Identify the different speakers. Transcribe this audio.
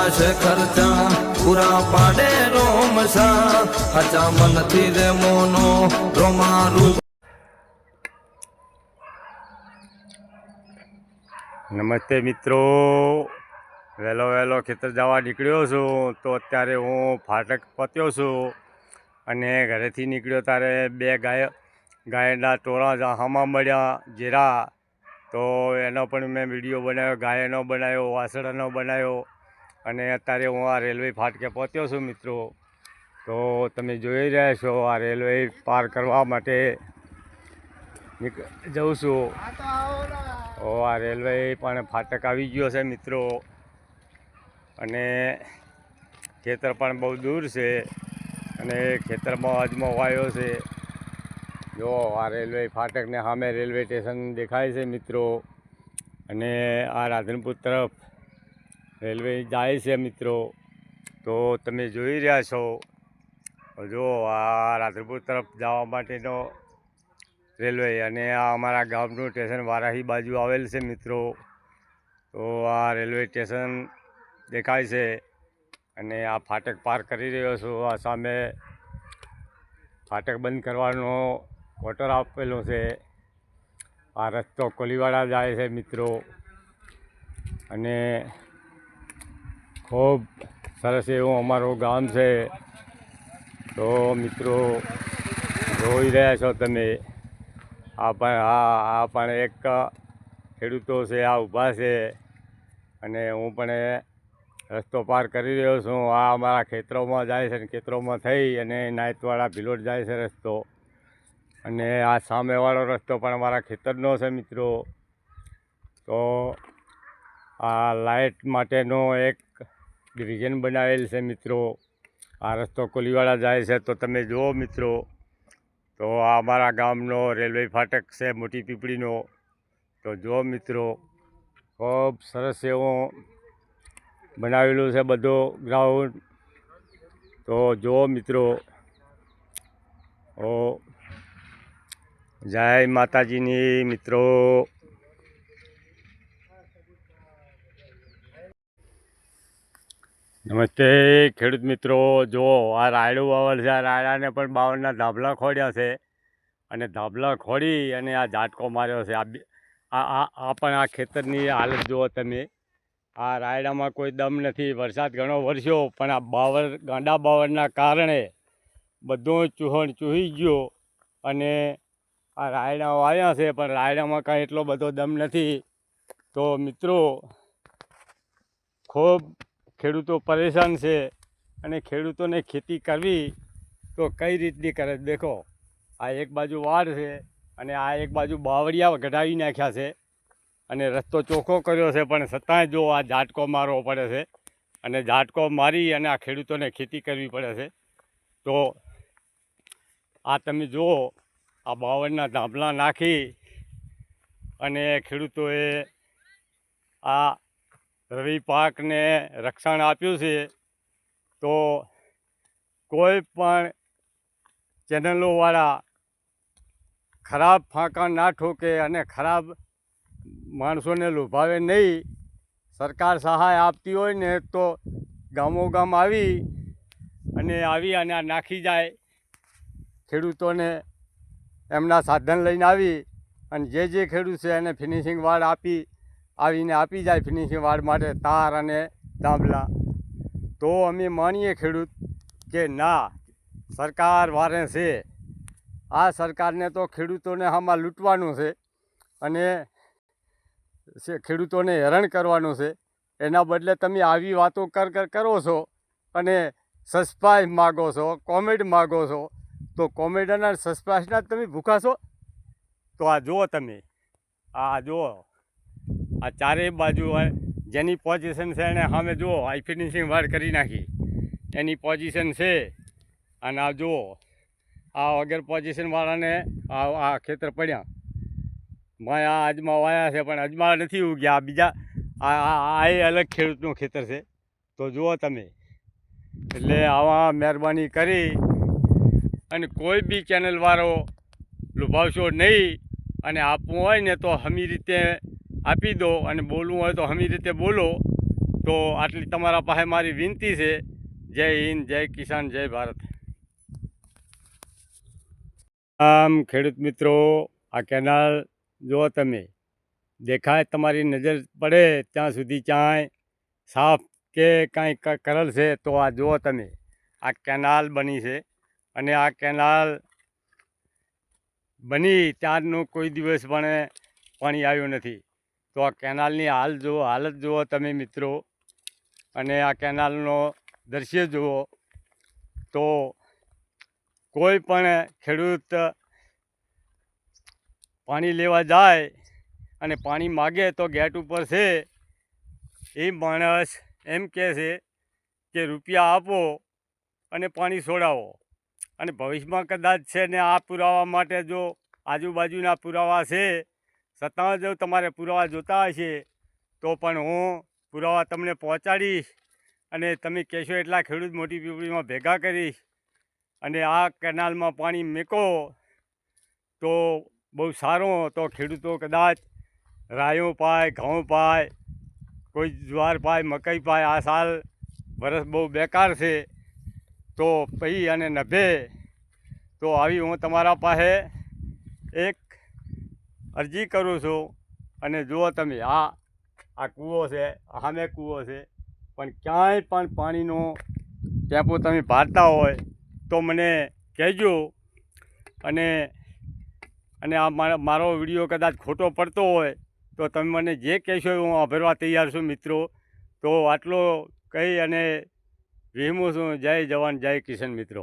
Speaker 1: થશે ખર્ચા પૂરા પાડે રોમસા હચા મનથી રે મોનો રોમારું
Speaker 2: નમસ્તે મિત્રો. વહેલો વહેલો ખેતર જવા નીકળ્યો છું. તો અત્યારે હું ફાટક પત્યો છું અને ઘરેથી નીકળ્યો ત્યારે બે ગાય, ગાયના ટોળા જ મળ્યા જીરા તો એનો પણ મેં વીડિયો બનાવ્યો, ગાયનો બનાવ્યો, વાસણાનો બનાવ્યો. અને અત્યારે હું આ રેલવે ફાટકે પહોંચ્યો છું, મિત્રો. તો તમે જોઈ રહ્યા છો, આ રેલવે પાર કરવા માટે જઉં છું. ઓ આ રેલવે પણ ફાટક આવી ગયો છે, મિત્રો. અને ખેતર પણ બહુ દૂર છે અને ખેતરમાં અજમો વાયો છે. જો, આ રેલવે ફાટકને સામે રેલવે સ્ટેશન દેખાય છે, મિત્રો. અને આ રાધનપુર તરફ રેલવે જાય છે મિત્રો. તો તમે જોઈ રહ્યા છો. જો આ રાધનપુર તરફ જવા માટેનો રેલવે અને આ અમારા ગામનું સ્ટેશન વારાહી બાજુ આવેલ છે મિત્રો. તો આ રેલવે સ્ટેશન દેખાય છે અને આ ફાટક પાર કરી રહ્યો છું. આ સામે ફાટક બંધ કરવાનો ઓર્ડર આપેલો છે. આ રસ્તો કોલીવાડા જાય છે મિત્રો. અને ખૂબ સરસ એવું અમારું ગામ છે. તો મિત્રો, જોઈ રહ્યા છો તમે. આ પણ હા આ પણ એક ખેડૂતો છે, આ ઊભા છે. અને હું પણ રસ્તો પાર કરી રહ્યો છું. આ અમારા ખેતરોમાં જાય છે અને ખેતરોમાં થઈ અને નાયતવાળા ભીલોટ જાય છે રસ્તો. અને આ સામેવાળો રસ્તો પણ અમારા ખેતરનો છે મિત્રો. તો આ લાઇટ માટેનો એક ડિવિઝન બનાવેલ છે મિત્રો. આ રસ્તો કોલીવાળા જાય છે, તો તમે જુઓ મિત્રો. તો આ અમારા ગામનો રેલવે ફાટક છે, મોટી પીપળીનો. તો જુઓ મિત્રો, ખૂબ સરસ એવું બનાવેલું છે બધો ગ્રાઉન્ડ તો જુઓ મિત્રો. ઓ, જય માતાજીની મિત્રો. નમસ્તે ખેડૂત મિત્રો. જો આ રાયડું વાવર છે, આ રાયડાને પણ બાવળના ધાબલા ખોડ્યા છે. અને ધાબલા ખોડી અને આ ઝાટકો માર્યો છે. આ આ પણ આ ખેતરની હાલત જુઓ તમે. આ રાયડામાં કોઈ દમ નથી. વરસાદ ઘણો વરસ્યો, પણ આ બાવર ગાંડા બાવરના કારણે બધો ચૂહણ ચૂહી ગયો અને આ રાયડા વાવ્યા છે, પણ રાયડામાં કાંઈ એટલો બધો દમ નથી. તો મિત્રો, ખૂબ ખેડૂતો પરેશાન છે અને ખેડૂતોને ખેતી કરવી તો કઈ રીતની કરે? દેખો, આ એક બાજુ વાડ છે અને આ એક બાજુ બાવળિયા કઢાવી નાખ્યા છે અને રસ્તો ચોખ્ખો કર્યો છે, પણ છતાંય જો આ ઝાટકો મારવો પડે છે અને ઝાટકો મારી અને આ ખેડૂતોને ખેતી કરવી પડે છે, તો આ તમે જુઓ, આ બાવળના ધાંભલા નાખી અને ખેડૂતોએ આ રવિ પાકને રક્ષણ આપ્યું છે, તો કોઈ પણ ચેનલોવાળા ખરાબ ફાંકા ના ઠોકે અને ખરાબ માણસોને લોભાવે નહીં, સરકાર સહાય આપતી હોય ને તો ગામો ગામ આવી અને આવી અને આ નાખી જાય. ખેડૂતોને એમના સાધન લઈને આવી અને જે જે ખેડૂત છે એને ફિનિશિંગ વાળ આપી આવીને આપી જાય ફિનિશિંગ વાળ માટે તાર અને દાંભલા તો અમે માનીએ ખેડૂત કે ના, સરકાર વારે છે. આ સરકારને તો ખેડૂતોને આમાં લૂંટવાનું છે અને ખેડૂતોને હેરાન કરવાનું છે. એના બદલે તમે આવી વાતો કર કર કરો છો અને સસ્પાઈસ માગો છો કોમેડ માગો છો, તો કોમેડ અને તમે ભૂખા છો? તો આ જુઓ તમે. આ જુઓ. આ ચારેય બાજુ જેની પોઝિશન છે એને સામે જુઓ, આ ફિનિશિંગ વાર કરી નાખી. એની પોઝિશન છે, અને આ જુઓ, આ વગર પોઝિશનવાળાને આ આ ખેતર પડ્યા. મેં આ અજમા વાયા છે, પણ અજમા નથી ઉગ્યા. આ બીજા, આ આ એ અલગ ખેડૂતનું ખેતર છે. તો જુઓ તમે. એટલે આવા મહેરબાની કરી અને કોઈ બી ચેનલવાળો લુભાવશો નહીં અને આપવું હોય ને તો હમી રીતે આપી દો અને બોલવું હોય તો હમી રીતે બોલો. તો આટલી તમારા પાસે મારી વિનંતી છે. જય હિન્દ, જય કિસાન, જય ભારત. આમ ખેડૂત મિત્રો, આ કેનાલ જુઓ તમે. દેખાય તમારી નજર પડે ત્યાં સુધી ક્યાંય સાફ કે કાંઈ કરેલ છે તો આ જુઓ તમે. આ કેનાલ બની છે અને આ કેનાલ બની ત્યારનું કોઈ દિવસ પણ પાણી આવ્યું નથી. તો આ કેનાલની હાલ જુઓ, હાલત જુઓ તમે મિત્રો. અને આ કેનાલનો દૃશ્ય જુઓ. તો કોઈ પણ ખેડૂત પાણી લેવા જાય અને પાણી માગે તો ગેટ ઉપર છે, એ માણસ એમ કહે છે કે રૂપિયા આપો અને પાણી છોડાવો. અને ભવિષ્યમાં કદાચ છે ને આ પુરાવા માટે જો આજુબાજુના પુરાવા છે છતાં જો તમારે પુરાવા જોતા હશે, તો પણ હું પુરાવા તમને પહોંચાડીશ અને તમે કહેશો એટલા ખેડૂત મોટી પીપળીમાં ભેગા કરીશ અને આ કેનાલમાં પાણી મેકો, તો બહુ સારો તો ખેડૂતો કદાચ રાયો પાય, ઘઉં પાય, કોઈ જુવાર પાય, મકાઈ પાય, આ સાલ વરસ બહુ બેકાર છે, તો પછી અને નભે, તો આવી હું તમારા પાસે એક અરજી કરું છું અને જુઓ તમે, આ આ કૂવો છે, સામે કૂવો છે, પણ ક્યાંય પણ પાણીનો ટેપો તમે ભરતા હોય તો મને કહેજો અને અને આ મારો વીડિયો કદાચ ખોટો પડતો હોય તો તમે મને જે કહેશો હું આભરવા તૈયાર છું મિત્રો. તો આટલો કહી અને વિહમું છું. જય જવાન, જય કિશન મિત્રો.